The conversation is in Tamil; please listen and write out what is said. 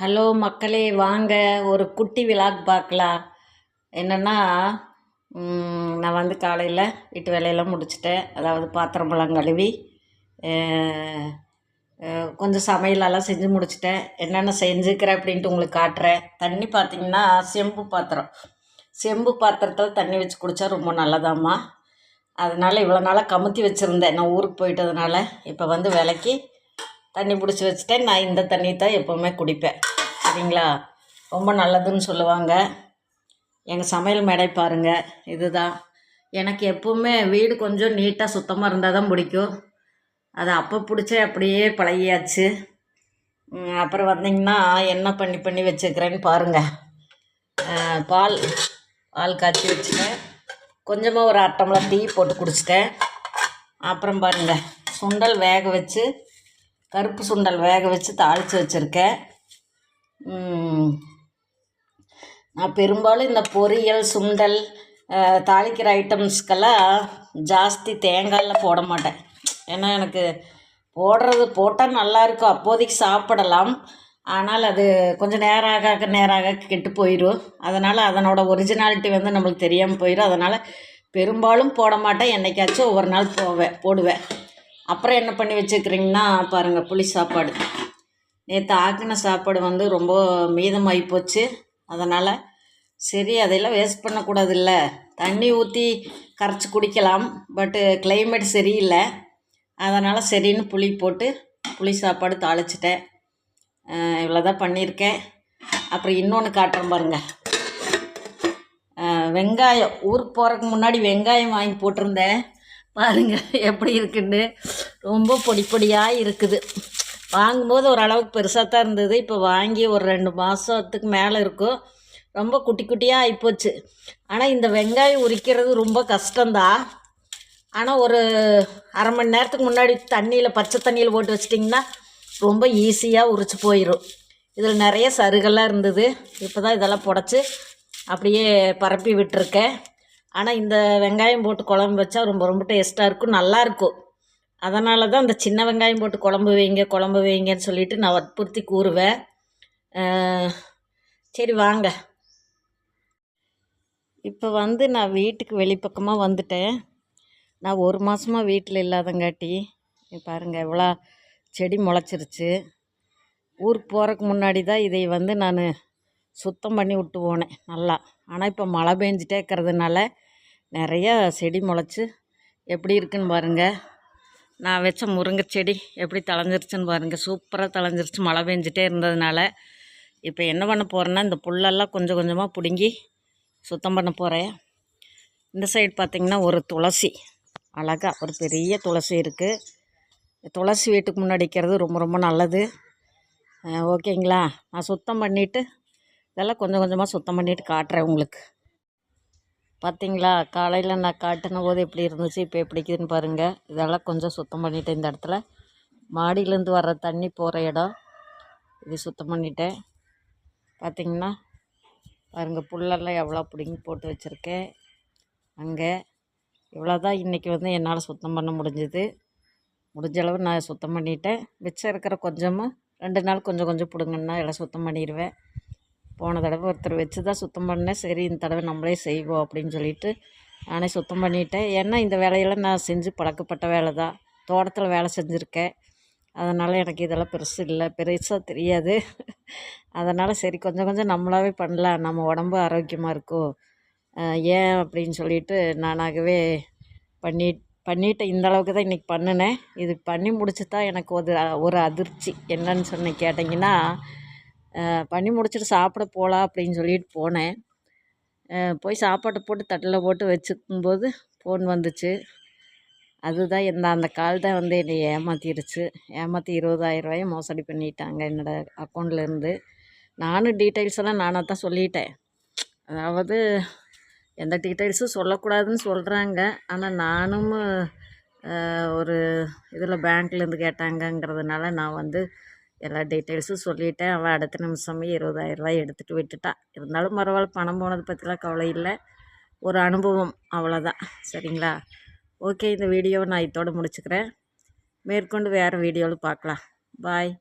ஹலோ மக்களே வாங்க. ஒரு குட்டி விலாக் பார்க்கலாம். என்னென்னா நான் வந்து காலையில் வீட்டு வேலையெல்லாம் முடிச்சிட்டேன். அதாவது பாத்திரமெல்லாம் கழுவி கொஞ்சம் சமையலெல்லாம் செஞ்சு முடிச்சிட்டேன். என்னென்ன செஞ்சுக்கிறேன் அப்படின்ட்டு உங்களுக்கு காட்டுறேன். தண்ணி பார்த்தீங்கன்னா செம்பு பாத்திரம். செம்பு பாத்திரத்தில் தண்ணி வச்சு குடித்தா ரொம்ப நல்லதாம்மா. அதனால் இவ்வளோ நாளாக கமுத்தி வச்சுருந்தேன். நான் ஊருக்கு போயிட்டதுனால இப்போ வந்து விலைக்கு தண்ணி பிடிச்சி வச்சுட்டேன். நான் இந்த தண்ணி தான் எப்போவுமே குடிப்பேன். சரிங்களா? ரொம்ப நல்லதுன்னு சொல்லுவாங்க. எங்கள் சமையல் மேடை பாருங்கள் இதுதான். எனக்கு எப்போவுமே வீடு கொஞ்சம் நீட்டாக சுத்தமாக இருந்தால் தான் பிடிக்கும். அது அப்போ பிடிச்சே அப்படியே பழகியாச்சு. அப்புறம் வந்தீங்கன்னா என்ன பண்ணி பண்ணி வச்சுக்கிறேன்னு பாருங்கள் பால் பால் காய்ச்சி வச்சுட்டேன். கொஞ்சமாக ஒரு அட்டம்லாம் டீ போட்டு குடிச்சிட்டேன். அப்புறம் பாருங்கள் சுண்டல் வேக வச்சு கருப்பு சுண்டல் வேக வச்சு தாளித்து வச்சுருக்கேன். நான் பெரும்பாலும் இந்த பொரியல் சுண்டல் தாளிக்கிற ஐட்டம்ஸ்க்கெல்லாம் ஜாஸ்தி தேங்காயில் போட மாட்டேன். ஏன்னா எனக்கு போடுறது போட்டால் நல்லாயிருக்கும் அப்போதைக்கு சாப்பிடலாம். ஆனால் அது கொஞ்சம் நேரம் ஆக நேரம் ஆக கெட்டு போயிடும் அதனால் அதனோட ஒரிஜினாலிட்டி வந்து நம்மளுக்கு தெரியாமல் போயிடும் அதனால் பெரும்பாலும் போட மாட்டேன். என்றைக்காச்சும் ஒவ்வொரு நாள் போவேன் போடுவேன். அப்புறம் என்ன பண்ணி வச்சுக்கிறீங்கன்னா பாருங்கள் புளி சாப்பாடு. நேற்று ஆக்கின சாப்பாடு வந்து ரொம்ப மீதமாகி போச்சு. அதனால் சரி அதையெல்லாம் வேஸ்ட் பண்ணக்கூடாது இல்லை தண்ணி ஊற்றி கரைச்சி குடிக்கலாம். பட்டு கிளைமேட் சரியில்லை. அதனால் சரின்னு புளி போட்டு புளி சாப்பாடு தாளிச்சிட்டேன். இவ்வளோ தான் பண்ணியிருக்கேன். அப்புறம் இன்னொன்று காட்டுறேன் பாருங்கள் வெங்காயம். ஊருக்கு போகிறதுக்கு முன்னாடி வெங்காயம் வாங்கி போட்டிருந்தேன். பாருங்கள் எப்படி இருக்குன்னு. ரொம்ப பொடி பொடியாக இருக்குது. வாங்கும்போது ஓரளவுக்கு பெருசாக தான் இருந்தது. இப்போ வாங்கி ஒரு ரெண்டு மாதத்துக்கு மேலே இருக்கும். ரொம்ப குட்டி குட்டியாக ஆகிப்போச்சு ஆனால் இந்த வெங்காயம் உரிக்கிறது ரொம்ப கஷ்டம்தான் ஆனால் ஒரு அரை மணி நேரத்துக்கு முன்னாடி தண்ணியில் பச்சை தண்ணியில் போட்டு வச்சிட்டிங்கன்னா ரொம்ப ஈஸியாக உரிச்சு போயிடும் இதில் நிறைய சருகெல்லாம் இருந்தது. இப்போ தான் இதெல்லாம் புடச்சி அப்படியே பரப்பி விட்டுருக்கேன். ஆனால் இந்த வெங்காயம் போட்டு குழம்பு வச்சா ரொம்ப ரொம்ப டேஸ்ட்டாக இருக்கும் நல்லாயிருக்கும் அதனால தான் இந்த சின்ன வெங்காயம் போட்டு குழம்பு வைங்க குழம்பு வைங்கன்னு சொல்லிட்டு நான் வற்புறுத்தி கூறுவேன். சரி வாங்க. இப்போ வந்து நான் வீட்டுக்கு வெளிப்பக்கமாக வந்துட்டேன். நான் ஒரு மாதமாக வீட்டில் இல்லாதங்காட்டி பாருங்கள் பாருங்க எவ்வளோ செடி முளைச்சிருச்சு. ஊருக்கு போகிறதுக்கு முன்னாடி தான் இதை வந்து நான் சுத்தம் பண்ணி விட்டு போனேன் நல்லா. ஆனால் இப்போ மழை பெஞ்சிட்டே இருக்கிறதுனால நிறையா செடி முளைச்சி எப்படி இருக்குன்னு பாருங்கள் நான் வச்ச முருங்கை செடி எப்படி தளஞ்சிருச்சுன்னு பாருங்கள் சூப்பராக தளஞ்சிருச்சு மழை பெஞ்சிட்டே இருந்ததுனால இப்போ என்ன பண்ண போகிறேன்னா இந்த புல்லெல்லாம் கொஞ்சம் கொஞ்சமாக பிடுங்கி சுத்தம் பண்ண போகிறேன் இந்த சைடு பார்த்திங்கன்னா ஒரு துளசி அழகா ஒரு பெரிய துளசி இருக்குது துளசி வீட்டுக்கு முன்னாடி ரொம்ப ரொம்ப நல்லது. ஓகேங்களா? நான் சுத்தம் பண்ணிவிட்டு இதெல்லாம் கொஞ்சம் கொஞ்சமாக சுத்தம் பண்ணிவிட்டு காட்டுறேன் உங்களுக்கு. பார்த்தீங்களா காலையில் நான் காட்டின போது எப்படி இருந்துச்சு இப்போ எப்படி இருக்குதுன்னு பாருங்கள் இதெல்லாம் கொஞ்சம் சுத்தம் பண்ணிட்டேன் இந்த இடத்துல. மாடியிலேருந்து வர்ற தண்ணி போகிற இடம். இது சுத்தம் பண்ணிட்டேன். பார்த்தீங்கன்னா பாருங்கள் புல்லெல்லாம் எவ்வளோ பிடிங்கி போட்டு வச்சுருக்கேன். அங்கே இவ்வளோ தான் இன்றைக்கி வந்து என்னால் சுத்தம் பண்ண முடிஞ்சுது. முடிஞ்ச அளவு நான் சுத்தம் பண்ணிட்டேன். மிச்சம் இருக்கிற கொஞ்சமாக ரெண்டு நாள் கொஞ்சம் கொஞ்சம் பிடுங்கன்னா எல்லாம் சுத்தம் பண்ணிடுவேன் போன தடவை ஒருத்தர் வச்சு தான் சுத்தம் பண்ணேன். சரி இந்த தடவை நம்மளே செய்வோம் அப்படின்னு சொல்லிட்டு நானே சுத்தம் பண்ணிட்டேன். ஏன்னா இந்த வேலையெல்லாம் நான் செஞ்சு பழக்கப்பட்ட வேலை தான் தோட்டத்தில் வேலை செஞ்சுருக்கேன். அதனால் எனக்கு இதெல்லாம் பெருசு இல்லை. பெருசாக தெரியாது. அதனால் சரி கொஞ்சம் கொஞ்சம் நம்மளாவே பண்ணலாம். நம்ம உடம்பு ஆரோக்கியமாக இருக்கும். ஏன் அப்படின்னு சொல்லிட்டு நானாகவே பண்ணி பண்ணிட்டேன் இந்த அளவுக்கு தான் இன்றைக்கி பண்ணினேன். இது பண்ணி முடிச்சு தான் எனக்கு ஒரு ஒரு அதிர்ச்சி. என்னன்னு சொன்ன கேட்டிங்கன்னா பண்ணி முடிச்சுட்டு சாப்பிட போகலாம் அப்படின்னு சொல்லிட்டு போனேன். போய் சாப்பாட்டை போட்டு தட்டில் போட்டு வச்சுக்கும்போது ஃபோன் வந்துச்சு. அதுதான் இந்த அந்த கால் தான் வந்து என்னை ஏமாற்றிருச்சு ஏமாற்றி இருபதாயிரரூவாயை மோசடி பண்ணிட்டாங்க என்னோடய அக்கௌண்ட்லேருந்து நானும் டீட்டெயில்ஸ் எல்லாம் நானாக தான் சொல்லிட்டேன். அதாவது எந்த டீட்டெயில்ஸும் சொல்லக்கூடாதுன்னு சொல்கிறாங்க ஆனால் நானும் ஒரு இதில் பேங்க்லேருந்து கேட்டாங்கங்கிறதுனால நான் வந்து எல்லா டீட்டெயில்ஸும் சொல்லிட்டேன். அவள் அடுத்த நிமிஷமே இருபதாயிரரூவாய் எடுத்துகிட்டு விட்டுட்டான் இருந்தாலும் பரவாயில்ல பணம் போனது பற்றிலாம் கவலை இல்லை. ஒரு அனுபவம் அவ்வளோதான் சரிங்களா? ஓகே இந்த வீடியோவை நான் இதோட முடிச்சுக்கிறேன். மேற்கொண்டு வேறு வீடியோவில் பார்க்கலாம். பாய்.